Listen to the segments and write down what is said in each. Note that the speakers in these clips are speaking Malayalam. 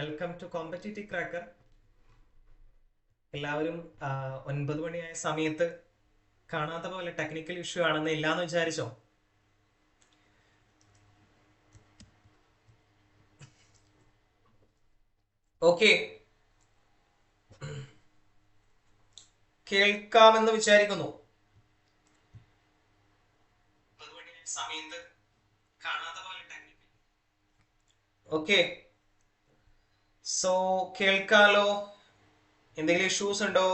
വെൽക്കം ടു കോമ്പറ്റീറ്റീവ് ക്രാക്കർ എല്ലാവരും ഒൻപത് മണിയായ സമയത്ത് കാണാത്ത പോലെ ടെക്നിക്കൽ ഇഷ്യൂ ആണെന്ന് ഇല്ലാന്ന് വിചാരിച്ചോ? ഓക്കെ കേൾക്കാമെന്ന് വിചാരിക്കുന്നു. സമയത്ത് കാണാത്ത പോലെ ഓക്കെ സോ കേൾക്കാലോ? എന്തെങ്കിലും ഇഷ്യൂസ് ഉണ്ടോ?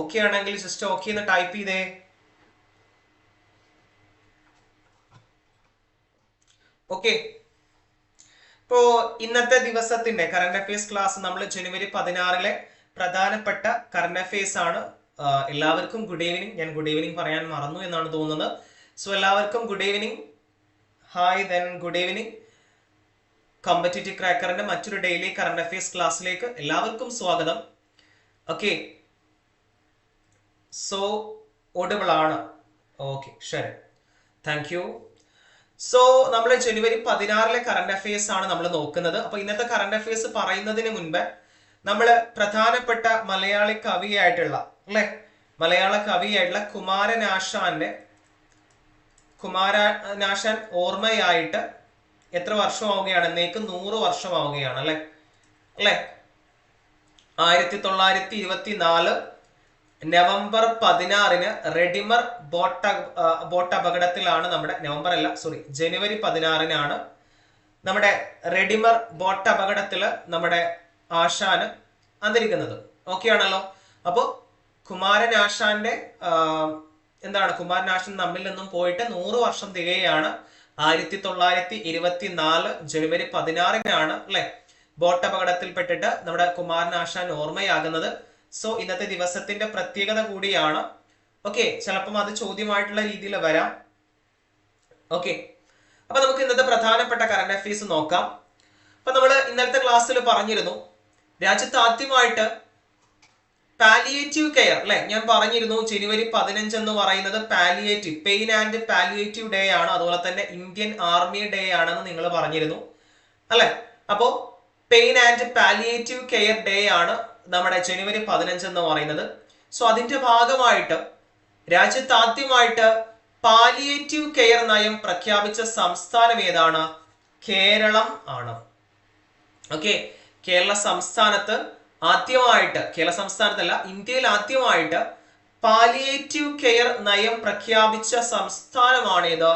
ഓക്കെ ആണെങ്കിൽ ജസ്റ്റ് ഓക്കെ എന്ന് ടൈപ്പ് ചെയ്തേ. ഓക്കെ ഇപ്പോ ഇന്നത്തെ ദിവസത്തിന്റെ കറണ്ട് അഫയേഴ്സ് ക്ലാസ് നമ്മൾ ജനുവരി പതിനാറിലെ പ്രധാനപ്പെട്ട കറണ്ട് അഫയേഴ്സ് ആണ്. എല്ലാവർക്കും ഗുഡ് ഈവനിങ് ഞാൻ ഗുഡ് ഈവനിങ് പറയാൻ മറന്നു എന്നാണ് തോന്നുന്നത്. സോ എല്ലാവർക്കും good evening hi then good evening competitive ക്രാക്കറിന്റെ മറ്റൊരു ഡെയിലി കറണ്ട് അഫയേഴ്സ് ക്ലാസ്സിലേക്ക് എല്ലാവർക്കും സ്വാഗതം. ഓക്കെ സോ ഓഡിബിൾ ആണ്. ഓക്കെ ശരി. താങ്ക് യു സോ നമ്മൾ ജനുവരി പതിനാറിലെ കറണ്ട് അഫയേഴ്സ് ആണ് നമ്മൾ നോക്കുന്നത്. അപ്പൊ ഇന്നത്തെ കറണ്ട് അഫയേഴ്സ് പറയുന്നതിന് മുൻപ് നമ്മൾ പ്രധാനപ്പെട്ട മലയാളി കവിയായിട്ടുള്ള അല്ലെ? മലയാള കവിയായിട്ടുള്ള കുമാരനാശാന്റെ കുമാരനാശാൻ ഓർമ്മയായിട്ട് എത്ര വർഷമാവുകയാണ്? എന്നേക്ക് നൂറ് വർഷമാവുകയാണ് അല്ലെ? അല്ലെ? ആയിരത്തി തൊള്ളായിരത്തി ഇരുപത്തി നാല് നവംബർ പതിനാറിന് റെഡിമർ ബോട്ട ബോട്ട അപകടത്തിലാണ് നമ്മുടെ നവംബർ അല്ല സോറി ജനുവരി പതിനാറിനാണ് നമ്മുടെ റെഡിമർ ബോട്ട് അപകടത്തിൽ നമ്മുടെ ആശാന് അന്തരിക്കുന്നത്. ഓക്കെ ആണല്ലോ? അപ്പോൾ കുമാരൻ ആശാന്റെ എന്താണ്? കുമാരൻ ആശാൻ നമ്മിൽ നിന്നും പോയിട്ട് നൂറ് വർഷം തികയാണ്. ആയിരത്തി തൊള്ളായിരത്തി ഇരുപത്തി നാല് ജനുവരി പതിനാറിനാണ് അല്ലെ? ബോട്ട് അപകടത്തിൽപ്പെട്ടിട്ട് നമ്മുടെ കുമാരനാശാൻ ഓർമ്മയാകുന്നത്. സോ ഇന്നത്തെ ദിവസത്തിന്റെ പ്രത്യേകത കൂടിയാണ്. ഓക്കെ ചിലപ്പം അത് ചോദ്യമായിട്ടുള്ള രീതിയിൽ വരാം. ഓക്കെ അപ്പൊ നമുക്ക് ഇന്നത്തെ പ്രധാനപ്പെട്ട കറണ്ട് അഫയേഴ്സ് നോക്കാം. അപ്പൊ നമ്മൾ ഇന്നലത്തെ ക്ലാസ്സിൽ പറഞ്ഞിരുന്നു രാജ്യത്ത് ആദ്യമായിട്ട് പാലിയേറ്റീവ് കെയർ അല്ലെ? ഞാൻ പറഞ്ഞിരുന്നു ജനുവരി പതിനഞ്ച് എന്ന് പറയുന്നത് palliative pain and palliative day ആണ്. അതുപോലെ തന്നെ ഇന്ത്യൻ ആർമി ഡേ ആണെന്ന് നിങ്ങൾ പറഞ്ഞിരുന്നു അല്ലെ? അപ്പോ pain and palliative care day ആണ് നമ്മുടെ ജനുവരി പതിനഞ്ച് എന്ന് പറയുന്നത്. സോ അതിന്റെ ഭാഗമായിട്ട് രാജ്യത്ത് ആദ്യമായിട്ട് പാലിയേറ്റീവ് കെയർ നയം പ്രഖ്യാപിച്ച സംസ്ഥാനം ഏതാണ്? കേരളം ആണ്. ഓക്കെ കേരള സംസ്ഥാനത്ത് ആദ്യമായിട്ട് കേരള സംസ്ഥാനത്തല്ല ഇന്ത്യയിൽ ആദ്യമായിട്ട് പാലിയേറ്റീവ് കെയർ നയം പ്രഖ്യാപിച്ച സംസ്ഥാനമാണേത്.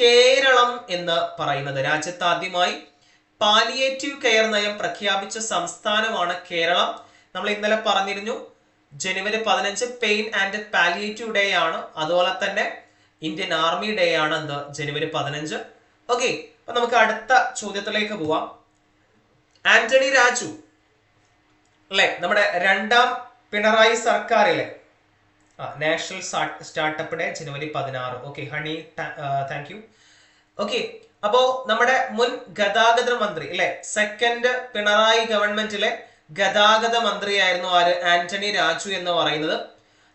കേരളം എന്ന് പറയുന്നത്. രാജ്യത്ത് ആദ്യമായി പാലിയേറ്റീവ് കെയർ നയം പ്രഖ്യാപിച്ച സംസ്ഥാനമാണ് കേരളം. നമ്മൾ ഇന്നലെ പറഞ്ഞിരുന്നു ജനുവരി പതിനഞ്ച് പെയിൻ ആൻഡ് പാലിയേറ്റീവ് ഡേ ആണ്. അതുപോലെ തന്നെ ഇന്ത്യൻ ആർമി ഡേ ആണ് എന്ത്? ജനുവരി പതിനഞ്ച്. ഓക്കെ അപ്പൊ നമുക്ക് അടുത്ത ചോദ്യത്തിലേക്ക് പോവാം. ആന്റണി രാജു അല്ലെ? നമ്മുടെ രണ്ടാം പിണറായി സർക്കാരിലെ ആ നാഷണൽ സ്റ്റാർട്ടപ്പ് ഡേ ജനുവരി പതിനാറ്. Okay Honey thank you okay അപ്പോ നമ്മുടെ മുൻ ഗതാഗത മന്ത്രി അല്ലെ? സെക്കൻഡ് പിണറായി ഗവൺമെന്റിലെ ഗതാഗത മന്ത്രിയായിരുന്നു ആര്? ആന്റണി രാജു എന്ന് പറയുന്നത്.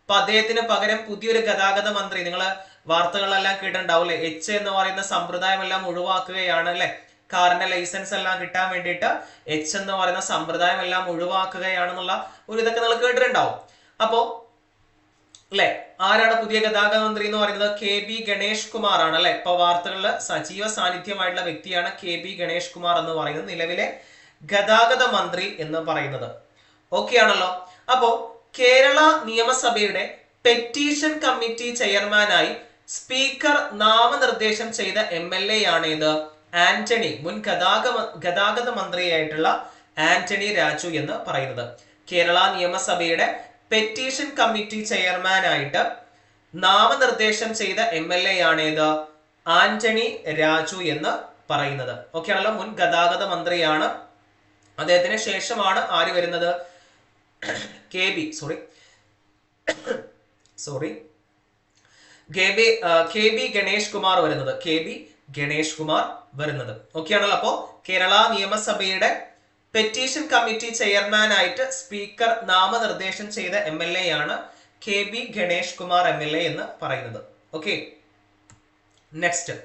അപ്പൊ അദ്ദേഹത്തിന് പകരം പുതിയൊരു ഗതാഗത മന്ത്രി. നിങ്ങൾ വാർത്തകളെല്ലാം കേട്ടിട്ടുണ്ടാവും അല്ലെ? എച്ച് എന്ന് പറയുന്ന സമ്പ്രദായം എല്ലാം ഒഴിവാക്കുകയാണ് അല്ലെ? കാറിന്റെ ലൈസൻസ് എല്ലാം കിട്ടാൻ വേണ്ടിയിട്ട് എച്ച് എന്ന് പറയുന്ന സമ്പ്രദായം എല്ലാം ഒഴിവാക്കുകയാണെന്നുള്ള ഒരു ഇതൊക്കെ നിങ്ങൾ കേട്ടിട്ടുണ്ടാവും. അപ്പോ അല്ലെ ആരാണ് പുതിയ ഗതാഗത മന്ത്രി എന്ന് പറയുന്നത്? കെ ബി ഗണേഷ് കുമാർ ആണ് അല്ലെ ഇപ്പൊ വാർത്തകളിൽ സജീവ സാന്നിധ്യമായിട്ടുള്ള വ്യക്തിയാണ് കെ ബി ഗണേഷ് കുമാർ എന്ന് പറയുന്നത് നിലവിലെ ഗതാഗത മന്ത്രി എന്ന് പറയുന്നത്. ഓക്കെ ആണല്ലോ? അപ്പോ കേരള നിയമസഭയുടെ പെറ്റീഷൻ കമ്മിറ്റി ചെയർമാനായി സ്പീക്കർ നാമനിർദ്ദേശം ചെയ്ത എം എൽ എ ആണ് ഇത് ആന്റണി മുൻ ഗതാഗത ഗതാഗത മന്ത്രിയായിട്ടുള്ള ആന്റണി രാജു എന്ന് പറയുന്നത്. കേരള നിയമസഭയുടെ പെറ്റീഷൻ കമ്മിറ്റി ചെയർമാനായിട്ട് നാമനിർദ്ദേശം ചെയ്ത എം എൽ എ ആണേത് ആന്റണി രാജു എന്ന് പറയുന്നത്. ഓക്കെ ആണല്ലോ മുൻ ഗതാഗത മന്ത്രിയാണ്. അദ്ദേഹത്തിന് ശേഷമാണ് ആര് വരുന്നത്? K B sorry sorry K B K B Ganesh Kumar വരുന്നത്. K B Ganesh Kumar. വരുന്നത്. ഓക്കെ ആണല്ലോ. അപ്പോ കേരള നിയമസഭയുടെ പെറ്റീഷൻ കമ്മിറ്റി ചെയർമാൻ ആയിട്ട് സ്പീക്കർ നാമനിർദ്ദേശം ചെയ്ത എം എൽ എ ആണ് K B Ganesh Kumar M L A എന്ന് പറയുന്നത്. ഓക്കെ നെക്സ്റ്റ്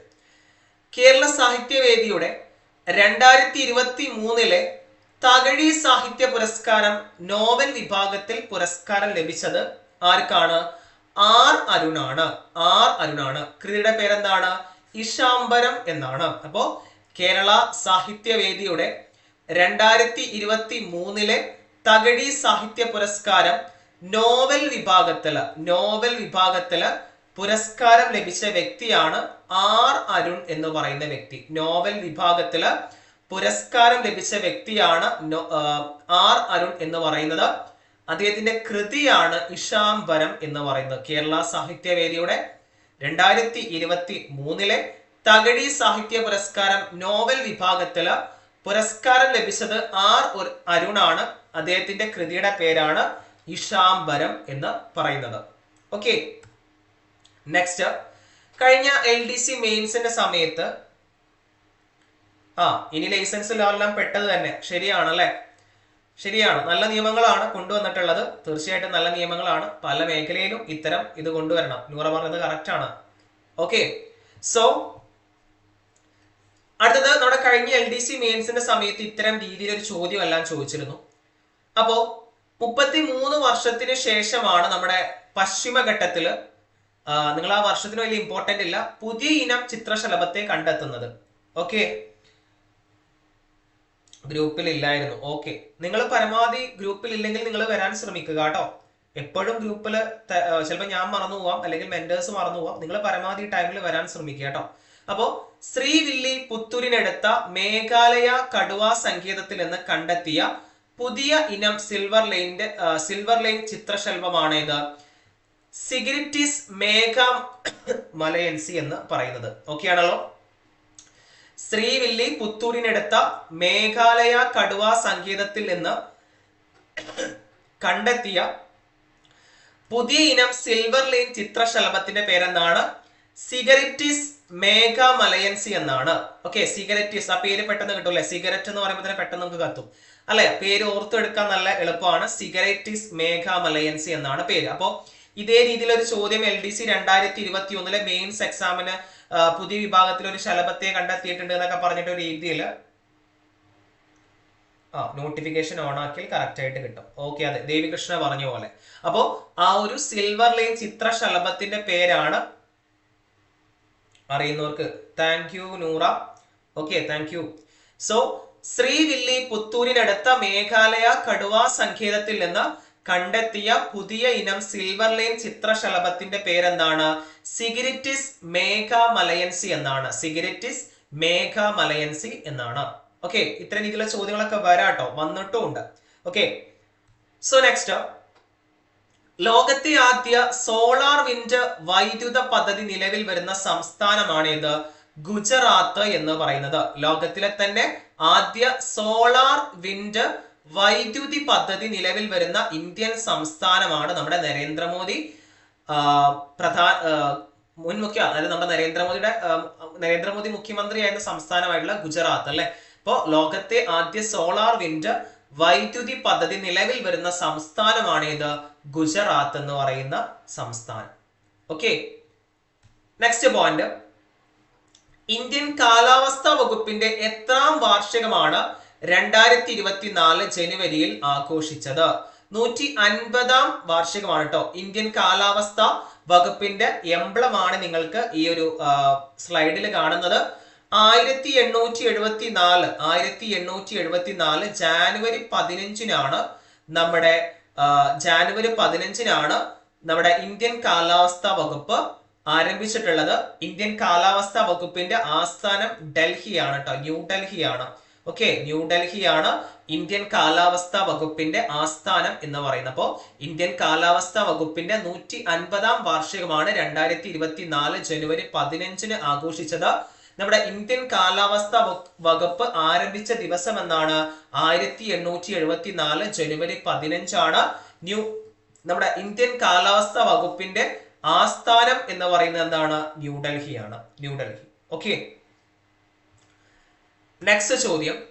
കേരള സാഹിത്യവേദിയുടെ രണ്ടായിരത്തി ഇരുപത്തി മൂന്നിലെ തകഴി സാഹിത്യ പുരസ്കാരം നോവൽ വിഭാഗത്തിൽ പുരസ്കാരം ലഭിച്ചത് ആർക്കാണ്? ആർ അരുണാണ്. ആർ അരുണാണ്. കൃതിയുടെ പേരെന്താണ്? ഇഷാംബരം എന്നാണ്. അപ്പോൾ കേരള സാഹിത്യവേദിയുടെ രണ്ടായിരത്തി ഇരുപത്തി മൂന്നിലെ തകഴി സാഹിത്യ പുരസ്കാരം നോവൽ വിഭാഗത്തിൽ നോവൽ വിഭാഗത്തിൽ പുരസ്കാരം ലഭിച്ച വ്യക്തിയാണ് ആർ അരുൺ എന്ന് പറയുന്ന വ്യക്തി. നോവൽ വിഭാഗത്തിൽ പുരസ്കാരം ലഭിച്ച വ്യക്തിയാണ് ആർ അരുൺ എന്ന് പറയുന്നത്. അദ്ദേഹത്തിന്റെ കൃതിയാണ് ഇഷാംബരം എന്ന് പറയുന്നത്. കേരള സാഹിത്യവേദിയുടെ രണ്ടായിരത്തി ഇരുപത്തി മൂന്നിലെ തകഴി സാഹിത്യ പുരസ്കാരം നോവൽ വിഭാഗത്തിൽ പുരസ്കാരം ലഭിച്ചത് ആർ അരുണാണ്. അദ്ദേഹത്തിന്റെ കൃതിയുടെ പേരാണ് ഇഷാംബരം എന്ന് പറയുന്നത്. ഓക്കെ. നെക്സ്റ്റ് കഴിഞ്ഞ എൽ ഡി സി മെയിൻസിന്റെ സമയത്ത് ആ ഇനി ലൈസൻസിലെല്ലാം പെട്ടത് തന്നെ. ശരിയാണ് അല്ലെ ശരിയാണ്. നല്ല നിയമങ്ങളാണ് കൊണ്ടുവന്നിട്ടുള്ളത്. തീർച്ചയായിട്ടും നല്ല നിയമങ്ങളാണ്. പല മേഖലയിലും ഇത്തരം ഇത് കൊണ്ടുവരണം. നൂറ പറഞ്ഞത് കറക്റ്റ് ആണ്. ഓക്കെ സോ അടുത്തത് നമ്മുടെ കഴിഞ്ഞ എൽ ഡി സി മെയിൻസിന്റെ സമയത്ത് ഇത്തരം രീതിയിൽ ഒരു ചോദ്യം എല്ലാം ചോദിച്ചിരുന്നു. അപ്പോ മുപ്പത്തി മൂന്ന് വർഷത്തിന് ശേഷമാണ് നമ്മുടെ പശ്ചിമഘട്ടത്തിൽ നിങ്ങൾ ആ വർഷത്തിന് വലിയ ഇമ്പോർട്ടന്റ് ഇല്ല പുതിയ ഇനം ചിത്രശലഭത്തെ കണ്ടെത്തുന്നത്. ഓക്കെ ഗ്രൂപ്പിൽ ഇല്ലായിരുന്നു ഓക്കെ. നിങ്ങൾ പരമാവധി ഗ്രൂപ്പിൽ ഇല്ലെങ്കിൽ നിങ്ങൾ വരാൻ ശ്രമിക്കുക കേട്ടോ. എപ്പോഴും ഗ്രൂപ്പിൽ ചിലപ്പോൾ ഞാൻ മറന്നു പോവാം അല്ലെങ്കിൽ മെന്റേഴ്സ് മറന്നു പോവാം. നിങ്ങൾ പരമാവധി ടൈമിൽ വരാൻ ശ്രമിക്കുക കേട്ടോ. അപ്പോ ശ്രീവില്ലി പുത്തൂരിനടുത്ത മേഘാലയ കടുവ സങ്കേതത്തിൽ നിന്ന് കണ്ടെത്തിയ പുതിയ ഇനം സിൽവർ ലൈനിന്റെ സിൽവർ ലൈൻ ചിത്രശലഭമാണ് സിഗരിറ്റിസ് മേഘ മലയൻസി എന്ന് പറയുന്നത്. ഓക്കെ ആണല്ലോ ശ്രീവില്ലി പുത്തൂരിനടുത്ത മേഘാലയ കടുവ സങ്കേതത്തിൽ നിന്ന് കണ്ടെത്തിയ പുതിയ ഇനം സിൽവർ ലൈൻ ചിത്രശലഭത്തിന്റെ പേരെന്താണ് സിഗരറ്റിസ് മേഘ മലയൻസി എന്നാണ്. ഓക്കെ സിഗരറ്റിസ് ആ പേര് പെട്ടെന്ന് കിട്ടൂല്ലേ? സിഗരറ്റ് എന്ന് പറയുമ്പോൾ തന്നെ പെട്ടെന്ന് നമുക്ക് കത്തും. അല്ലെ? പേര് ഓർത്തെടുക്കാൻ നല്ല എളുപ്പമാണ്. സിഗരറ്റിസ് മേഘ മലയൻസി എന്നാണ് പേര്. അപ്പോ ഇതേ രീതിയിൽ ഒരു ചോദ്യം എൽ ഡി സി രണ്ടായിരത്തി ഇരുപത്തി ഒന്നിലെ മെയിൻസ് എക്സാമിന് പുതിയ വിഭാഗത്തിൽ ഒരു ശലഭത്തെ കണ്ടെത്തിയിട്ടുണ്ട് എന്നൊക്കെ പറഞ്ഞിട്ട് ഒരു രീതിയിൽ ആ നോട്ടിഫിക്കേഷൻ ഓൺ ആക്കിയാൽ കറക്റ്റ് ആയിട്ട് കിട്ടും. ഓക്കെ അതെ ദേവികൃഷ്ണ പറഞ്ഞ പോലെ. അപ്പോ ആ ഒരു സിൽവർ ലൈൻ ചിത്ര ശലഭത്തിന്റെ പേരാണ് അറിയുന്നവർക്ക്. Thank you Noora. Okay thank you so ശ്രീവില്ലി പുത്തൂരിനടുത്ത മേഘാലയ കടുവ സങ്കേതത്തിൽ നിന്ന് കണ്ടെത്തിയ പുതിയ ഇനം സിൽവർ ലൈൻ ചിത്രശലഭത്തിന്റെ പേരെന്താണ്? സിഗരറ്റിസ് മേഘ മലയൻസി എന്നാണ്. സിഗരറ്റിസ് മേഘ മലയൻസി എന്നാണ്. ഓക്കെ ഇത്തരം രീതിയിലുള്ള ചോദ്യങ്ങളൊക്കെ വരാട്ടോ. വന്നിട്ടും ഉണ്ട് ഓക്കെ സോ നെക്സ്റ്റ് ലോകത്തെ ആദ്യ സോളാർ വിൻഡ് വൈദ്യുത പദ്ധതി നിലവിൽ വരുന്ന സംസ്ഥാനമാണ് ഗുജറാത്ത് എന്ന് പറയുന്നത്. ലോകത്തിലെ തന്നെ ആദ്യ സോളാർ വിൻഡ് വൈദ്യുതി പദ്ധതി നിലവിൽ വരുന്ന ഇന്ത്യൻ സംസ്ഥാനമാണ് നമ്മുടെ നരേന്ദ്രമോദി. പ്രധാ മുൻ മുഖ്യ അതായത് നമ്മുടെ നരേന്ദ്രമോദിയുടെ നരേന്ദ്രമോദി മുഖ്യമന്ത്രിയായിരുന്ന സംസ്ഥാനമായിട്ടുള്ള ഗുജറാത്ത് അല്ലെ? ഇപ്പോ ലോകത്തെ ആദ്യ സോളാർ വിൻഡ് വൈദ്യുതി പദ്ധതി നിലവിൽ വരുന്ന സംസ്ഥാനമാണ് ഇത് ഗുജറാത്ത് എന്ന് പറയുന്ന സംസ്ഥാനം. ഓക്കെ. നെക്സ്റ്റ് പോയിന്റ് ഇന്ത്യൻ കാലാവസ്ഥാ വകുപ്പിന്റെ എത്രാം വാർഷികമാണ് രണ്ടായിരത്തി ഇരുപത്തിനാല് ജനുവരിയിൽ ആഘോഷിച്ചത്. നൂറ്റി അൻപതാം വാർഷികമാണ് കേട്ടോ ഇന്ത്യൻ കാലാവസ്ഥ വകുപ്പിന്റെ എംബ്ലമാണ് നിങ്ങൾക്ക് ഈ ഒരു സ്ലൈഡിൽ കാണുന്നത്. ആയിരത്തി എണ്ണൂറ്റി എഴുപത്തി നാല് ആയിരത്തി എണ്ണൂറ്റി എഴുപത്തി നാല് ജാനുവരി പതിനഞ്ചിനാണ് നമ്മുടെ ജാനുവരി പതിനഞ്ചിനാണ് നമ്മുടെ ഇന്ത്യൻ കാലാവസ്ഥാ വകുപ്പ് ആരംഭിച്ചിട്ടുള്ളത്. ഇന്ത്യൻ കാലാവസ്ഥാ വകുപ്പിന്റെ ആസ്ഥാനം ഡൽഹിയാണ് കേട്ടോ ന്യൂഡൽഹിയാണ് ഓക്കെ ന്യൂഡൽഹിയാണ് ഇന്ത്യൻ കാലാവസ്ഥാ വകുപ്പിന്റെ ആസ്ഥാനം എന്ന് പറയുന്നത്. ഇന്ത്യൻ കാലാവസ്ഥാ വകുപ്പിന്റെ നൂറ്റി അൻപതാം വാർഷികമാണ് രണ്ടായിരത്തി ഇരുപത്തി നാല് ജനുവരി പതിനഞ്ചിന് ആഘോഷിച്ചത്. നമ്മുടെ ഇന്ത്യൻ കാലാവസ്ഥാ വകു- വകുപ്പ് ആരംഭിച്ച ദിവസം എന്നാണ് ആയിരത്തി എണ്ണൂറ്റി എഴുപത്തി നാല് ജനുവരി പതിനഞ്ചാണ് ന്യൂ നമ്മുടെ ഇന്ത്യൻ കാലാവസ്ഥാ വകുപ്പിന്റെ ആസ്ഥാനം എന്ന് പറയുന്നത് എന്താണ്? ന്യൂഡൽഹിയാണ് ന്യൂഡൽഹി ഓക്കെ നെക്സ്റ്റ് ചോദ്യം.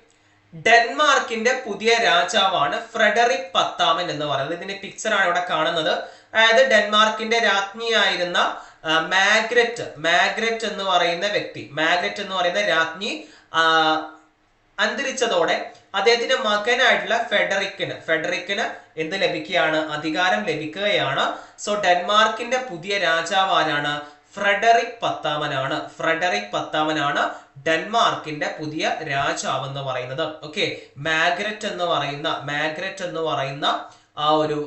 ഡെൻമാർക്കിന്റെ പുതിയ രാജാവാണ് ഫ്രെഡറിക് പത്താമൻ എന്ന് പറയുന്നത്. ഇതിന്റെ പിക്ചർ ആണ് ഇവിടെ കാണുന്നത്. അതായത് ഡെൻമാർക്കിന്റെ രാജ്ഞിയായിരുന്ന മാഗ്രറ്റ്. മാഗ്രറ്റ് എന്ന് പറയുന്ന വ്യക്തി. മാഗ്രറ്റ് എന്ന് പറയുന്ന രാജ്ഞി അന്തരിച്ചതോടെ അദ്ദേഹത്തിന്റെ മകനായിട്ടുള്ള ഫെഡറിക്കിന് ഫെഡറിക്കിന് എന്ത് ലഭിക്കുകയാണ്? അധികാരം ലഭിക്കുകയാണ്. സോ ഡെൻമാർക്കിന്റെ പുതിയ രാജാവ് ആരാണ്? ഫ്രെഡറിക് പത്താമനാണ്. ഫ്രെഡറിക് പത്താമനാണ് ഡെൻമാർക്കിന്റെ പുതിയ രാജാവ് എന്ന് പറയുന്നത്. ഓക്കെ മാഗ്രറ്റ് എന്ന് പറയുന്ന മാഗ്രറ്റ് എന്ന് പറയുന്ന ആ ഒരു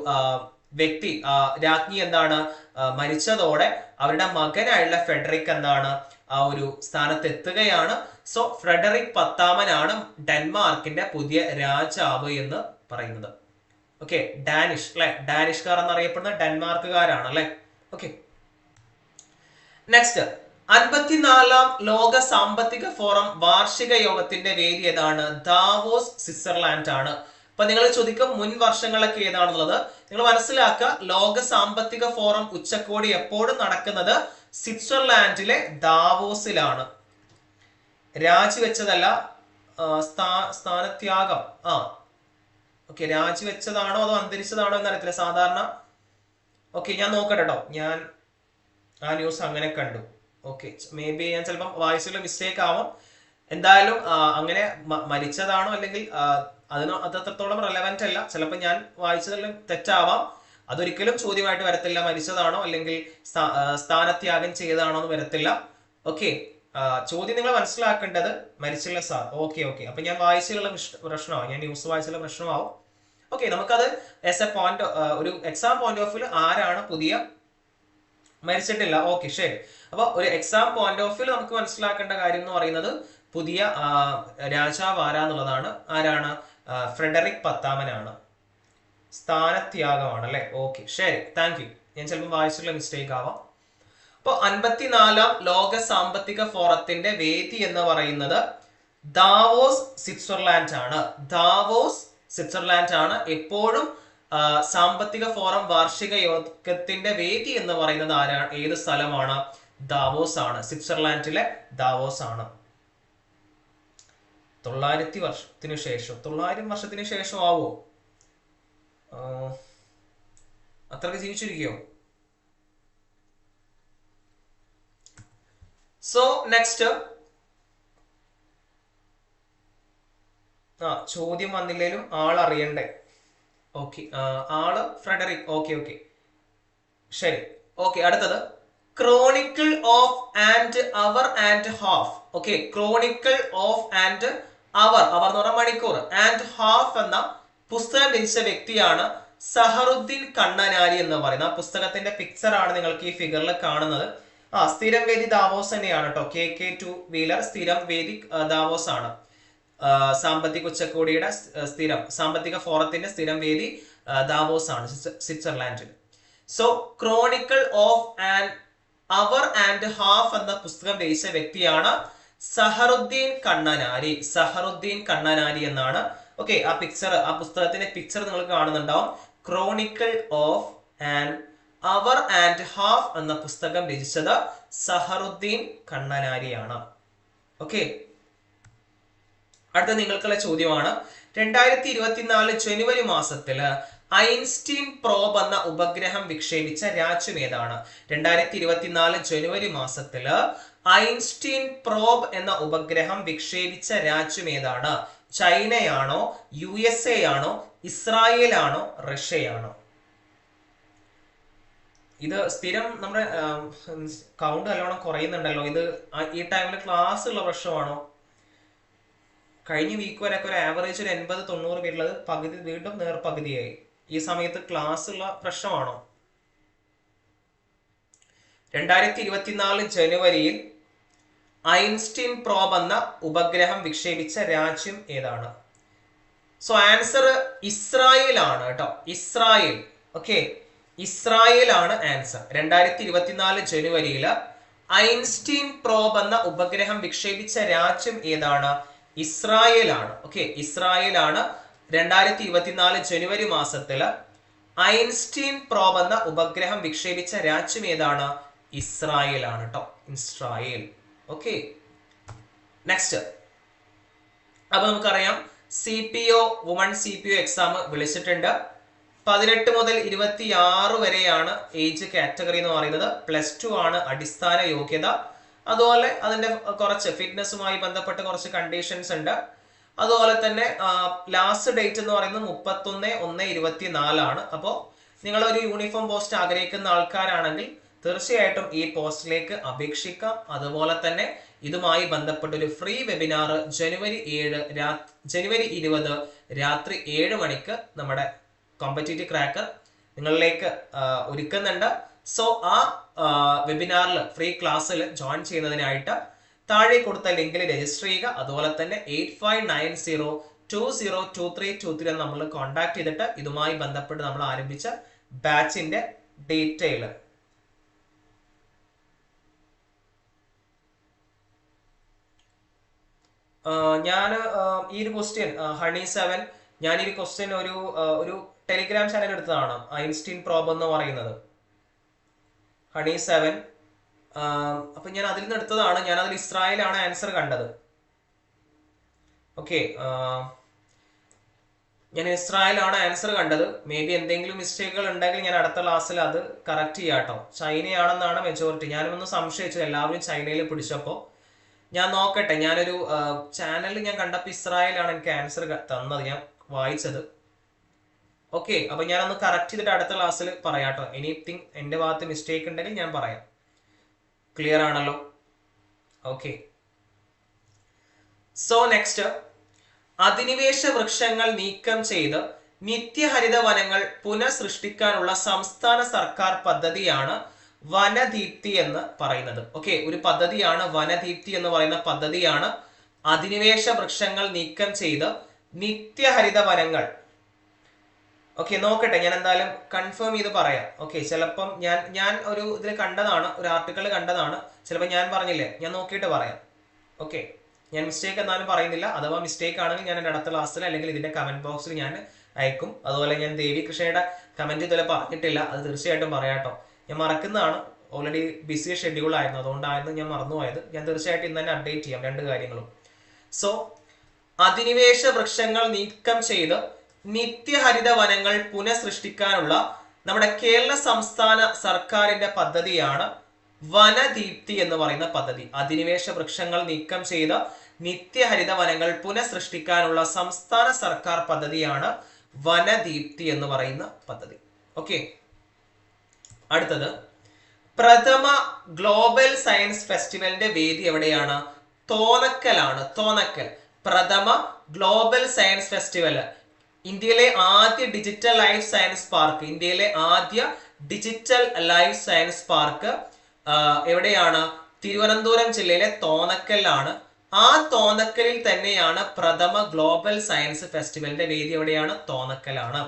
വ്യക്തി രാജ്ഞി എന്താണ്? മരിച്ചതോടെ അവരുടെ മകനായുള്ള ഫെഡറിക് എന്താണ്? ആ ഒരു സ്ഥാനത്ത് എത്തുകയാണ് സോ ഫ്രെഡറിക് പത്താമനാണ് ഡെൻമാർക്കിന്റെ പുതിയ രാജാവ് എന്ന് പറയുന്നത്. ഓക്കെ ഡാനിഷ് അല്ലെ? ഡാനിഷ്കാർ എന്നറിയപ്പെടുന്ന ഡെൻമാർക്കുകാരാണ് അല്ലെ? ഓക്കെ നെക്സ്റ്റ് അൻപത്തിനാലാം ലോക സാമ്പത്തിക ഫോറം വാർഷിക യോഗത്തിന്റെ വേദി ഏതാണ്? ദാവോസ് സ്വിറ്റ്സർലാൻഡ് ആണ്. അപ്പൊ നിങ്ങൾ ചോദിക്കും മുൻ വർഷങ്ങളൊക്കെ ഏതാണുള്ളത് നിങ്ങൾ മനസ്സിലാക്കുക ലോക സാമ്പത്തിക ഫോറം ഉച്ചകോടി എപ്പോഴും നടക്കുന്നത് സ്വിറ്റ്സർലാൻഡിലെ ദാവോസിലാണ്. രാജിവെച്ചതല്ല സ്ഥാനത്യാഗം. ആ. ഓക്കെ രാജിവെച്ചതാണോ അതോ അന്തരിച്ചതാണോ എന്നറിയത്തില്ല സാധാരണ. ഓക്കെ ഞാൻ നോക്കട്ടെ കേട്ടോ ഞാൻ ആ ന്യൂസ് അങ്ങനെ കണ്ടു. ഓക്കെ മേ ബി ഞാൻ ചിലപ്പം വായിച്ചുള്ള മിസ്റ്റേക്ക് ആവാം. എന്തായാലും അങ്ങനെ മരിച്ചതാണോ അല്ലെങ്കിൽ അതിന് അത് അത്രത്തോളം റെലവെന്റ് അല്ല. ചിലപ്പോൾ ഞാൻ വായിച്ചതെല്ലാം തെറ്റാവാം. അതൊരിക്കലും ചോദ്യമായിട്ട് വരത്തില്ല മരിച്ചതാണോ അല്ലെങ്കിൽ സ്ഥാനത്യാഗം ചെയ്തതാണോ എന്ന് വരത്തില്ല. ഓക്കെ ചോദ്യം നിങ്ങൾ മനസ്സിലാക്കേണ്ടത് മരിച്ചുള്ള സാർ ഓക്കെ ഓക്കെ അപ്പൊ ഞാൻ വായിച്ചുള്ള പ്രശ്നമാവും ഞാൻ ന്യൂസ് വായിച്ചുള്ള പ്രശ്നമാവും. ഓക്കെ നമുക്കത് ആസ് എ പോയിന്റ് ഒരു എക്സാം പോയിന്റ് ഓഫ് വ്യൂ ആരാണ് പുതിയ മരിച്ചിട്ടില്ല. ഓക്കെ ശരി. അപ്പൊ ഒരു എക്സാം പോയിന്റ് ഓഫ് വ്യൂ നമുക്ക് മനസ്സിലാക്കേണ്ട കാര്യം എന്ന് പറയുന്നത് പുതിയ രാജാവ് ആരാന്നുള്ളതാണ്. ആരാണ്? ഫ്രെഡറിക് പത്താമനാണ്. സ്ഥാനത്യാഗമാണ് അല്ലെ? ഓക്കെ ശരി. താങ്ക് യു ഞാൻ ചിലപ്പോൾ വായിച്ചിട്ടുള്ള മിസ്റ്റേക്ക് ആവാം. അപ്പോൾ അൻപത്തിനാലാം ലോക സാമ്പത്തിക ഫോറത്തിന്റെ വേദി എന്ന് പറയുന്നത് ദാവോസ് സ്വിറ്റ്സർലാൻഡ് ആണ്. ദാവോസ് സ്വിറ്റ്സർലാൻഡ് ആണ്. എപ്പോഴും സാമ്പത്തിക ഫോറം വാർഷിക യോഗത്തിന്റെ വേദി എന്ന് പറയുന്നത് ആരാണ് ഏത് സ്ഥലമാണ്? ദാവോസ് ആണ് സ്വിറ്റ്സർലാൻഡിലെ ദാവോസ് ആണ്. തൊള്ളായിരത്തി വർഷത്തിന് ശേഷം തൊള്ളായിരം വർഷത്തിന് ശേഷം ആവോ? അത്ര അത്രയ്ക്ക് ജീവിച്ചിരിക്കോ? സോ നെക്സ്റ്റ് ആ ചോദ്യം വന്നില്ലേലും ആൾ അറിയണ്ടേ ഓക്കെ ആൾ ഫ്രെഡറിക് ഓക്കെ ഓക്കെ ശരി. ഓക്കെ അടുത്തത്. Chronicle of and hour and half okay chronicle of and hour hour എന്ന് പറഞ്ഞ മണിക്കൂർ. ആൻഡ് ഹാഫ് എന്ന പുസ്തകം രചിച്ച വ്യക്തിയാണ് സഹറുദ്ദീൻ കണ്ണനാരി എന്ന് പറയുന്ന ആ പുസ്തകത്തിന്റെ പിക്ചർ ആണ് നിങ്ങൾക്ക് ഈ ഫിഗറിൽ കാണുന്നത്. ആ സ്ഥിരം വേദി ദാവോസ് തന്നെയാണ് കേട്ടോ. കെ കെ ടു വീലർ സ്ഥിരം വേദി ദാവോസ് ആണ് സാമ്പത്തിക ഉച്ചകോടിയുടെ സ്ഥിരം സാമ്പത്തിക ഫോറത്തിന്റെ സ്ഥിരം വേദി ദാവോസ് ആണ് സ്വിറ്റ്സ- സ്വിറ്റ്സർലാൻഡിൽ. So chronicle of and hour and half എന്ന പുസ്തകം രചിച്ച വ്യക്തിയാണ് സഹറുദ്ദീൻ കണ്ണനാരി. സഹറുദ്ദീൻ കണ്ണനാരി എന്നാണ്. ഓക്കെ ആ പിക്ചർ ആ പുസ്തകത്തിന്റെ പിക്ചർ നിങ്ങൾ കാണുന്നുണ്ടാവും. Chronicle of and hour and half എന്ന പുസ്തകം രചിച്ചത് സഹറുദ്ദീൻ കണ്ണനാരിയാണ്. ഓക്കെ അടുത്ത നിങ്ങൾക്കുള്ള ചോദ്യമാണ്. രണ്ടായിരത്തി ഇരുപത്തിനാല് ജനുവരി മാസത്തിൽ ഐൻസ്റ്റീൻ പ്രോബ് എന്ന ഉപഗ്രഹം വിക്ഷേപിച്ച രാജ്യം ഏതാണ്? രണ്ടായിരത്തി ഇരുപത്തിനാല് ജനുവരി മാസത്തിൽ ഐൻസ്റ്റീൻ പ്രോബ് എന്ന ഉപഗ്രഹം വിക്ഷേപിച്ച രാജ്യം ഏതാണ്? ചൈനയാണോ യു എസ് എ ആണോ ഇസ്രായേൽ ആണോ റഷ്യയാണോ? ഇത് സ്ഥിരം നമ്മുടെ കൗണ്ട് നല്ലോണം കുറയുന്നുണ്ടല്ലോ. ഇത് ഈ ടൈമിൽ ക്ലാസ് ഉള്ള പ്രശ്നമാണോ? കഴിഞ്ഞ വീക്ക് വരെ ഒരു ആവറേജ് ഒരു എൺപത് തൊണ്ണൂറ് പേരുള്ളത് പകുതി വീണ്ടും നേർപകുതിയായി ഈ സമയത്ത് ക്ലാസ് ഉള്ള പ്രശ്നമാണോ? രണ്ടായിരത്തി ഇരുപത്തിനാല് ജനുവരിയിൽ ഐൻസ്റ്റീൻ പ്രോബ് എന്ന ഉപഗ്രഹം വിക്ഷേപിച്ച രാജ്യം ഏതാണ്? സോ ആൻസർ ഇസ്രായേൽ ആണ് കേട്ടോ. ഇസ്രായേൽ. ഓക്കെ ഇസ്രായേൽ ആണ് ആൻസർ രണ്ടായിരത്തി ഇരുപത്തിനാല് ജനുവരിയിൽ ഐൻസ്റ്റീൻ പ്രോബ് എന്ന ഉപഗ്രഹം വിക്ഷേപിച്ച രാജ്യം ഏതാണ്? ഇസ്രായേൽ ആണ് ഓക്കെ ഇസ്രായേൽ ആണ് രണ്ടായിരത്തി ഇരുപത്തിനാല് ജനുവരി മാസത്തിൽ ഐൻസ്റ്റീൻ പ്രോബ് എന്ന ഉപഗ്രഹം വിക്ഷേപിച്ച രാജ്യം ഏതാണ്? ഇസ്രായേൽ ആണ് കേട്ടോ ഇസ്രായേൽ. ഓക്കെ നെക്സ്റ്റ് അപ്പൊ നമുക്കറിയാം C P O woman C P O exam വിളിച്ചിട്ടുണ്ട്. പതിനെട്ട് മുതൽ ഇരുപത്തി ആറ് വരെയാണ് ഏജ് കാറ്റഗറി എന്ന് പറയുന്നത്. പ്ലസ് ടു ആണ് അടിസ്ഥാന യോഗ്യത. അതുപോലെ അതിന്റെ കുറച്ച് ഫിറ്റ്നസ്സുമായി ബന്ധപ്പെട്ട് കുറച്ച് കണ്ടീഷൻസ് ഉണ്ട്. അതുപോലെ തന്നെ ലാസ്റ്റ് ഡേറ്റ് എന്ന് പറയുന്നത് മുപ്പത്തൊന്ന് ഒന്ന് ഇരുപത്തി നാലാണ് അപ്പോൾ നിങ്ങൾ ഒരു യൂണിഫോം പോസ്റ്റ് ആഗ്രഹിക്കുന്ന ആൾക്കാരാണെങ്കിൽ തീർച്ചയായിട്ടും ഈ പോസ്റ്റിലേക്ക് അപേക്ഷിക്കാം. അതുപോലെ തന്നെ ഇതുമായി ബന്ധപ്പെട്ട ഒരു ഫ്രീ വെബിനാർ ജനുവരി ഏഴ് ജനുവരി ഇരുപത് രാത്രി ഏഴ് മണിക്ക് നമ്മുടെ കോമ്പറ്റേറ്റീവ് ക്രാക്കർ നിങ്ങളിലേക്ക് ഒരുക്കുന്നുണ്ട്. സോ ആ വെബിനാറിൽ ഫ്രീ ക്ലാസ്സിൽ ജോയിൻ ചെയ്യുന്നതിനായിട്ട് താഴെ കൊടുത്ത ലിങ്കിൽ രജിസ്റ്റർ ചെയ്യുക. അതുപോലെ തന്നെ eight five nine zero two zero two three two three നമ്മൾ കോൺടാക്ട് ചെയ്തിട്ട് ഇതുമായി ബന്ധപ്പെട്ട് നമ്മൾ ആരംഭിച്ച ബാച്ചിന്റെ ഡീറ്റെയിൽ ഞാൻ ഈ ഒരു ക്വസ്റ്റ്യൻ ഹണി സെവൻ ഞാൻ ഈ ക്വസ്റ്റ്യൻ ഒരു ഒരു ടെലിഗ്രാം ചാനൽ എടുത്തതാണ്. ഐൻസ്റ്റീൻ പ്രോബ് എന്ന് പറയുന്നത്. ഹണി സെവൻ അപ്പൊ ഞാൻ അതിൽ നിന്ന് എടുത്തതാണ്. ഞാൻ അതിൽ ഇസ്രായേലാണ് ആൻസർ കണ്ടത്. ഓക്കെ ഞാൻ ഇസ്രായേലാണ് ആൻസർ കണ്ടത്. മേ ബി എന്തെങ്കിലും മിസ്റ്റേക്കുകൾ ഉണ്ടെങ്കിൽ ഞാൻ അടുത്ത ക്ലാസ്സിൽ അത് കറക്റ്റ് ചെയ്യാം കേട്ടോ ചൈനയാണെന്നാണ് മെജോറിറ്റി ഞാനൊന്ന് സംശയിച്ചു. എല്ലാവരും ചൈനയിൽ പിടിച്ചപ്പോൾ ഞാൻ നോക്കട്ടെ. ഞാനൊരു ചാനലിൽ ഞാൻ കണ്ടപ്പോൾ ഇസ്രായേലാണ് എനിക്ക് ആൻസർ തന്നത്. ഞാൻ വായിച്ചത്. ഓക്കെ അപ്പൊ ഞാനൊന്ന് കറക്റ്റ് ചെയ്തിട്ട് അടുത്ത ക്ലാസ്സിൽ പറയാം കേട്ടോ എനിത്തിങ് എന്റെ ഭാഗത്ത് മിസ്റ്റേക്ക് ഉണ്ടെങ്കിൽ ഞാൻ പറയാം. ക്ലിയർ ആണല്ലോ? ഓക്കെ സോ നെക്സ്റ്റ് അധിനിവേശ വൃക്ഷങ്ങൾ നീക്കം ചെയ്ത് നിത്യഹരിത വനങ്ങൾ പുനഃസൃഷ്ടിക്കാനുള്ള സംസ്ഥാന സർക്കാർ പദ്ധതിയാണ് വനദീപ്തി എന്ന് പറയുന്നത്. ഓക്കെ ഒരു പദ്ധതിയാണ് വനദീപ്തി എന്ന് പറയുന്ന പദ്ധതിയാണ് അധിനിവേശ വൃക്ഷങ്ങൾ നീക്കം ചെയ്ത് നിത്യഹരിത വനങ്ങൾ ഓക്കെ നോക്കട്ടെ ഞാൻ എന്തായാലും കൺഫേം ചെയ്ത് പറയാം. ഓക്കെ ചിലപ്പം ഞാൻ ഞാൻ ഒരു ഇതിൽ കണ്ടതാണ് ഒരു ആർട്ടിക്കിൾ കണ്ടതാണ്. ചിലപ്പോൾ ഞാൻ പറഞ്ഞില്ലേ ഞാൻ നോക്കിയിട്ട് പറയാം. ഓക്കെ ഞാൻ മിസ്റ്റേക്ക് എന്നാലും പറയുന്നില്ല. അഥവാ മിസ്റ്റേക്ക് ആണെങ്കിൽ ഞാൻ എന്റെ അടുത്ത ക്ലാസ്സിൽ അല്ലെങ്കിൽ ഇതിന്റെ കമന്റ് ബോക്സിൽ ഞാൻ അയക്കും. അതുപോലെ ഞാൻ ദേവി കൃഷ്ണയുടെ കമന്റ് ഇതുവരെ പറഞ്ഞിട്ടില്ല. അത് തീർച്ചയായിട്ടും പറയാട്ടോ ഞാൻ മറക്കുന്നതാണ്. ഓൾറെഡി ബിസി ഷെഡ്യൂൾ ആയിരുന്നു. അതുകൊണ്ടായിരുന്നു ഞാൻ മറന്നുപോയത്. ഞാൻ തീർച്ചയായിട്ടും ഇന്ന് തന്നെ അപ്ഡേറ്റ് ചെയ്യാം. രണ്ട് കാര്യങ്ങളും. സോ അധിനിവേശ വൃക്ഷങ്ങൾ നീക്കം ചെയ്ത് നിത്യഹരിത വനങ്ങൾ പുനഃസൃഷ്ടിക്കാനുള്ള നമ്മുടെ കേരള സംസ്ഥാന സർക്കാരിന്റെ പദ്ധതിയാണ് വനദീപ്തി എന്ന് പറയുന്ന പദ്ധതി. അധിനിവേശ വൃക്ഷങ്ങൾ നീക്കം ചെയ്ത നിത്യഹരിത വനങ്ങൾ പുനഃസൃഷ്ടിക്കാനുള്ള സംസ്ഥാന സർക്കാർ പദ്ധതിയാണ് വനദീപ്തി എന്ന് പറയുന്ന പദ്ധതി. ഓക്കെ. അടുത്തത്. പ്രഥമ ഗ്ലോബൽ സയൻസ് ഫെസ്റ്റിവലിന്റെ വേദി എവിടെയാണ്? തോന്നക്കലാണ് തോന്നക്കൽ പ്രഥമ ഗ്ലോബൽ സയൻസ് ഫെസ്റ്റിവൽ ഇന്ത്യയിലെ ആദ്യ ഡിജിറ്റൽ ലൈഫ് സയൻസ് പാർക്ക് ഇന്ത്യയിലെ ആദ്യ ഡിജിറ്റൽ ലൈഫ് സയൻസ് പാർക്ക് എവിടെയാണ്? തിരുവനന്തപുരം ജില്ലയിലെ തോന്നക്കലിലാണ്. ആ തോന്നക്കലിൽ തന്നെയാണ് പ്രഥമ ഗ്ലോബൽ സയൻസ് ഫെസ്റ്റിവലിന്റെ വേദി എവിടെയാണ്? തോന്നക്കലാണ്.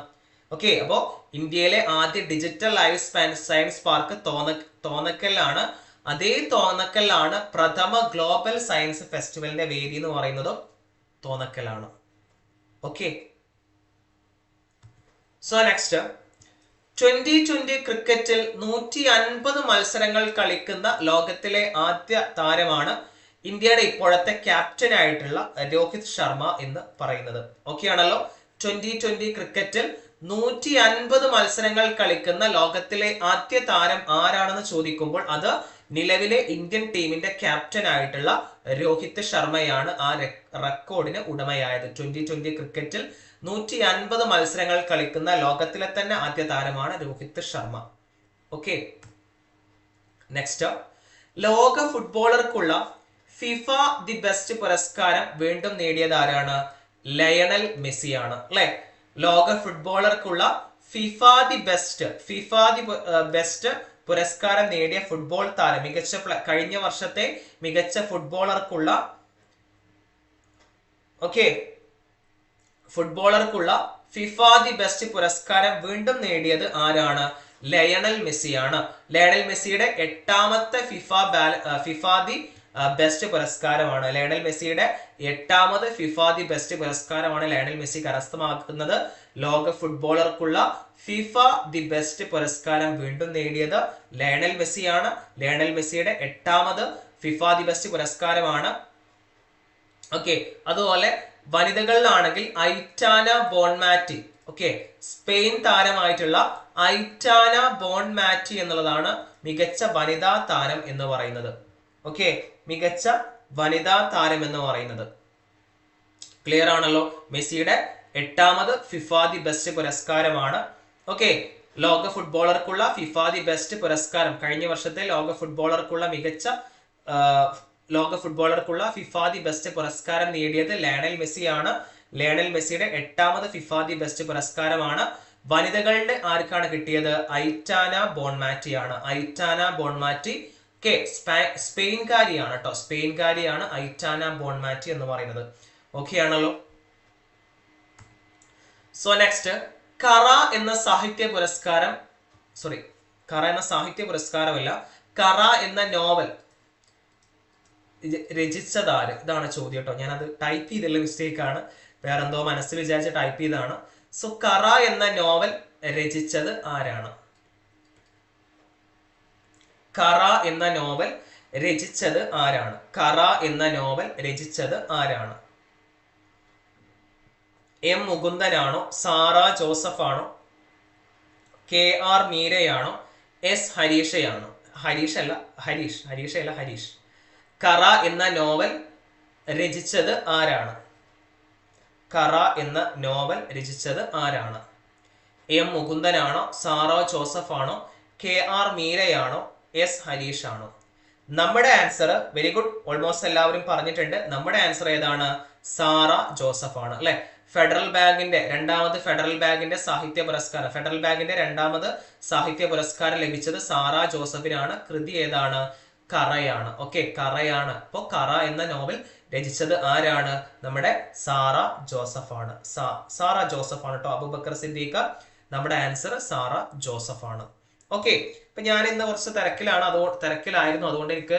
ഓക്കെ അപ്പോ ഇന്ത്യയിലെ ആദ്യ ഡിജിറ്റൽ ലൈഫ് സയൻസ് പാർക്ക് തോന്ന തോന്നക്കലിലാണ്. അതേ തോന്നക്കലിലാണ് പ്രഥമ ഗ്ലോബൽ സയൻസ് ഫെസ്റ്റിവലിന്റെ വേദി എന്ന് പറയുന്നത് തോന്നക്കലാണ്. Okay so next twenty twenty ക്രിക്കറ്റിൽ നൂറ്റി അൻപത് മത്സരങ്ങൾ കളിക്കുന്ന ലോകത്തിലെ ആദ്യ താരമാണ് ഇന്ത്യയുടെ ഇപ്പോഴത്തെ ക്യാപ്റ്റൻ ആയിട്ടുള്ള രോഹിത് ശർമ്മ എന്ന് പറയുന്നത്. ഓക്കെ ആണല്ലോ? ട്വന്റി ട്വന്റി ക്രിക്കറ്റിൽ നൂറ്റി അൻപത് മത്സരങ്ങൾ കളിക്കുന്ന ലോകത്തിലെ ആദ്യ താരം ആരാണെന്ന് ചോദിക്കുമ്പോൾ അത് നിലവിലെ ഇന്ത്യൻ ടീമിന്റെ ക്യാപ്റ്റൻ ആയിട്ടുള്ള രോഹിത് ശർമ്മയാണ് ആ റെക്കോർഡിന് ഉടമയായത്. ട്വന്റി ട്വന്റി ക്രിക്കറ്റിൽ നൂറ്റി അൻപത് മത്സരങ്ങൾ കളിക്കുന്ന ലോകത്തിലെ തന്നെ ആദ്യ താരമാണ് രോഹിത് ശർമ്മ. ഓക്കെ നെക്സ്റ്റ് ലോക ഫുട്ബോളർക്കുള്ള ഫിഫ ദി ബെസ്റ്റ് പുരസ്കാരം വീണ്ടും നേടിയത് ആരാണ്? ലയണൽ മെസ്സിയാണ് അല്ലെ? ലോക ഫുട്ബോളർക്കുള്ള FIFA the best FIFA the best പുരസ്കാരം നേടിയ ഫുട്ബോൾ താരം മികച്ച കഴിഞ്ഞ വർഷത്തെ മികച്ച ഫുട്ബോളർക്കുള്ള ഓക്കെ ഫുട്ബോളർക്കുള്ള ഫിഫ ദി ബെസ്റ്റ് പുരസ്കാരം വീണ്ടും നേടിയത് ആരാണ്? ലയണൽ മെസ്സിയാണ്. ലയണൽ മെസ്സിയുടെ എട്ടാമത്തെ ഫിഫ ബാല- ഫിഫ ദി ബെസ്റ്റ് പുരസ്കാരമാണ്. ലയണൽ മെസ്സിയുടെ എട്ടാമത് ഫിഫ ദി ബെസ്റ്റ് പുരസ്കാരമാണ് ലയണൽ മെസ്സി കരസ്ഥമാക്കുന്നത്. ലോക ഫുട്ബോളർക്കുള്ള ഫിഫ ദി ബെസ്റ്റ് പുരസ്കാരം വീണ്ടും നേടിയത് ലയണൽ മെസ്സിയാണ്. ലയണൽ മെസ്സിയുടെ എട്ടാമത് ഫിഫ ദി ബെസ്റ്റ് പുരസ്കാരമാണ്. ഓക്കെ അതുപോലെ വനിതകളിലാണെങ്കിൽ ഐറ്റാന ബോൺമാറ്റി ഓക്കെ സ്പെയിൻ താരമായിട്ടുള്ള ഐറ്റാന ബോൺമാറ്റി എന്നുള്ളതാണ് മികച്ച വനിതാ താരം എന്ന് പറയുന്നത്. ഓക്കെ മികച്ച വനിതാ താരം എന്ന് പറയുന്നത്. ക്ലിയർ ആണല്ലോ? മെസ്സിയുടെ എട്ടാമത് ഫിഫാദി ബെസ്റ്റ് പുരസ്കാരമാണ്. ഓക്കെ ലോക ഫുട്ബോളർക്കുള്ള ഫിഫാദി ബെസ്റ്റ് പുരസ്കാരം. കഴിഞ്ഞ വർഷത്തെ ലോക ഫുട്ബോളർക്കുള്ള മികച്ച ലോക ഫുട്ബോളർക്കുള്ള ഫിഫ ദി ബെസ്റ്റ് പുരസ്കാരം നേടിയത് ലയണൽ മെസ്സിയാണ്. ലയണൽ മെസ്സിയുടെ എട്ടാമത് ഫിഫാദി ബെസ്റ്റ് പുരസ്കാരമാണ്. വനിതകളുടെ ആർക്കാണ് കിട്ടിയത്? ഐറ്റാന ബോൺമാറ്റി ആണ് ഐറ്റാന ബോൺമാറ്റി കെ സ്പെയിൻകാരിയാണ് കേട്ടോ. സ്പെയിൻകാരിയാണ് ഐറ്റാന ബോൺമാറ്റി എന്ന് പറയുന്നത്. ഓക്കെ ആണല്ലോ. സോ നെക്സ്റ്റ് കറ എന്ന സാഹിത്യ പുരസ്കാരം സോറി കറ എന്ന സാഹിത്യ പുരസ്കാരമല്ല കറ എന്ന നോവൽ രചിച്ചതാര്? ഇതാണ് ചോദ്യം കേട്ടോ. ഞാനത് ടൈപ്പ് ചെയ്തുള്ള മിസ്റ്റേക്ക് ആണ്. വേറെന്തോ മനസ്സിൽ വിചാരിച്ച് ടൈപ്പ് ചെയ്തതാണ്. സോ കറ എന്ന നോവൽ രചിച്ചത് ആരാണ്? കറ എന്ന നോവൽ രചിച്ചത് ആരാണ്? കറ എന്ന നോവൽ രചിച്ചത് ആരാണ്? എം മുകുന്ദനാണോ? സാറ ജോസഫ് ആണോ കെ ആർ മീരയാണോ? എസ് ഹരീഷയാണോ? ഹരീഷ് അല്ല ഹരീഷ് ഹരീഷ അല്ല ഹരീഷ്. കറ എന്ന നോവൽ രചിച്ചത് ആരാണ്? കറ എന്ന നോവൽ രചിച്ചത് ആരാണ്? എം മുകുന്ദനാണോ? സാറോ ജോസഫ് ആണോ കെ ആർ മീരയാണോ? എസ് ഹരീഷ് ആണോ? നമ്മുടെ ആൻസർ വെരി ഗുഡ് ഓൾമോസ്റ്റ് എല്ലാവരും പറഞ്ഞിട്ടുണ്ട്. നമ്മുടെ ആൻസർ ഏതാണ്? സാറ ജോസഫ് ആണ് അല്ലെ? ഫെഡറൽ ബാങ്കിന്റെ രണ്ടാമത് ഫെഡറൽ ബാങ്കിന്റെ സാഹിത്യ പുരസ്കാരം. ഫെഡറൽ ബാങ്കിന്റെ രണ്ടാമത് സാഹിത്യ പുരസ്കാരം ലഭിച്ചത് സാറ ജോസഫിനാണ്. കൃതി ഏതാണ്? കറയാണ്. ഓക്കെ കറയാണ്. അപ്പോ കറ എന്ന നോവൽ രചിച്ചത് ആരാണ്? നമ്മുടെ സാറ ജോസഫ് ആണ് സാറ ജോസഫ് ആണ് കേട്ടോ അബുബക്കർ സിദ്ദീഖ. നമ്മുടെ ആൻസർ സാറ ജോസഫ് ആണ് ഓക്കെ ഇപ്പൊ ഞാൻ ഇന്ന് കുറച്ച് തിരക്കിലാണ്. അതോ തിരക്കിലായിരുന്നു. അതുകൊണ്ട് എനിക്ക്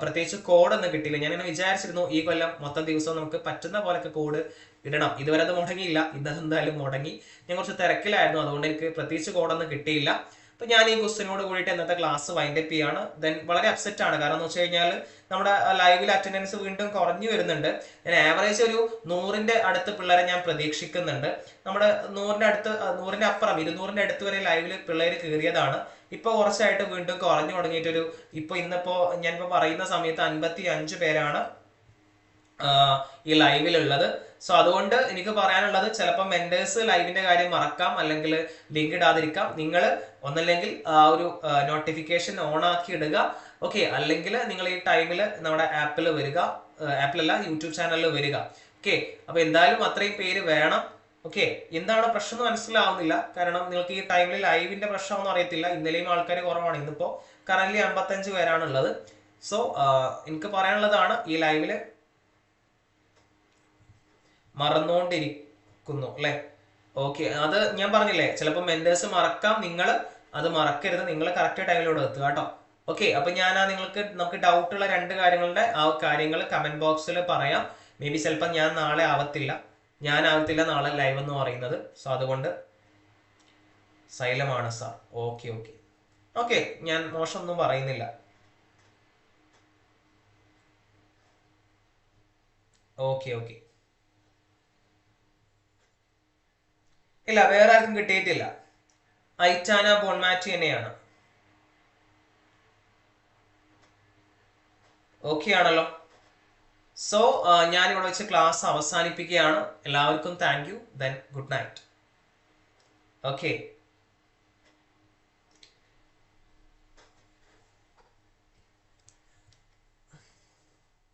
പ്രത്യേകിച്ച് കോഡ് ഒന്നും കിട്ടിയില്ല. ഞാൻ ഇങ്ങനെ വിചാരിച്ചിരുന്നു ഈ കൊല്ലം മൊത്തം ദിവസവും നമുക്ക് പറ്റുന്ന പോലൊക്കെ കോഡ് ഇടണം. ഇതുവരെ അത് മുടങ്ങിയില്ല. ഇന്നെന്തായാലും മുടങ്ങി. ഞാൻ കുറച്ച് തിരക്കിലായിരുന്നു. അതുകൊണ്ട് എനിക്ക് പ്രത്യേകിച്ച് കോഡൊന്നും കിട്ടിയില്ല. അപ്പൊ ഞാൻ ഈ ക്വസ്റ്റിനോട് കൂടിയിട്ട് ഇന്നത്തെ ക്ലാസ് വൈൻഡ് അപ്പ് ചെയ്യാണ്. ദെൻ വളരെ അപ്സെറ്റ് ആണ്. കാരണം എന്ന് വെച്ച് കഴിഞ്ഞാൽ നമ്മുടെ ലൈവിൽ അറ്റൻഡൻസ് വീണ്ടും കുറഞ്ഞു വരുന്നുണ്ട്. ഞാൻ ആവറേജ് ഒരു നൂറിന്റെ അടുത്ത് പിള്ളേരെ ഞാൻ പ്രതീക്ഷിക്കുന്നുണ്ട്. നമ്മുടെ നൂറിന്റെ അടുത്ത് നൂറിന്റെ അപ്പുറം ഇരുന്നൂറിന്റെ അടുത്ത് വരെ ലൈവിൽ പിള്ളേർ കയറിയതാണ്. ഇപ്പൊ കുറച്ചായിട്ട് വീണ്ടും കുറഞ്ഞു തുടങ്ങിയിട്ടൊരു ഇപ്പൊ ഇന്നിപ്പോ ഞാനിപ്പോ പറയുന്ന സമയത്ത് അൻപത്തി അഞ്ച് പേരാണ് ഈ ലൈവിലുള്ളത്. സോ അതുകൊണ്ട് എനിക്ക് പറയാനുള്ളത് ചിലപ്പോൾ മെന്റേഴ്സ് ലൈവിന്റെ കാര്യം മറക്കാം അല്ലെങ്കിൽ ലിങ്ക് ഇടാതിരിക്കാം. നിങ്ങൾ ഒന്നല്ലെങ്കിൽ ആ ഒരു നോട്ടിഫിക്കേഷൻ ഓൺ ആക്കി ഇടുക. ഓക്കെ അല്ലെങ്കിൽ നിങ്ങൾ ഈ ടൈമിൽ നമ്മുടെ ആപ്പിൽ വരിക. ആപ്പിലല്ല യൂട്യൂബ് ചാനലിൽ വരിക. ഓക്കെ അപ്പൊ എന്തായാലും അത്രയും പേര് വേണം. ഓക്കെ എന്താണ് പ്രശ്നം എന്ന് മനസ്സിലാവുന്നില്ല. കാരണം നിങ്ങൾക്ക് ഈ ടൈമിൽ ലൈവിന്റെ പ്രശ്നമൊന്നും അറിയത്തില്ല. ഇന്നലെയും ആൾക്കാർ കുറവാണ്. ഇന്നിപ്പോ കറന്റ് അമ്പത്തഞ്ച് പേരാണ് ഉള്ളത് സോ എനിക്ക് പറയാനുള്ളതാണ് ഈ ലൈവിൽ മറന്നുകൊണ്ടിരിക്കുന്നു അല്ലെ? ഓക്കെ അത് ഞാൻ പറഞ്ഞില്ലേ ചിലപ്പോൾ മെന്റേഴ്സ് മറക്കാം നിങ്ങൾ അത് മറക്കരുത്. നിങ്ങൾ കറക്റ്റ് ടൈമിലൂടെ എത്തുക കേട്ടോ. ഓക്കെ അപ്പൊ ഞാൻ നിങ്ങൾക്ക് നമുക്ക് ഡൗട്ടുള്ള രണ്ട് കാര്യങ്ങളുടെ ആ കാര്യങ്ങൾ കമന്റ് ബോക്സിൽ പറയാം. മേ ബി ചിലപ്പോൾ ഞാൻ നാളെ ആവത്തില്ല. ഞാൻ ആവത്തില്ല നാളെ ലൈവ് എന്ന് പറയുന്നത്. സോ അതുകൊണ്ട് സൈലമാണ് സാർ ഓക്കെ ഓക്കെ ഓക്കെ ഞാൻ മോശമൊന്നും പറയുന്നില്ല. ഓക്കെ ഓക്കെ ഇല്ല വേറെ ആർക്കും കിട്ടിയിട്ടില്ല. ഐറ്റാന ബോൺമാറ്റി തന്നെയാണ്. ഓക്കെ ആണല്ലോ. സോ ഞാൻ ഇവിടെ വെച്ച് ക്ലാസ് അവസാനിപ്പിക്കുകയാണ്. എല്ലാവർക്കും thank you then good night okay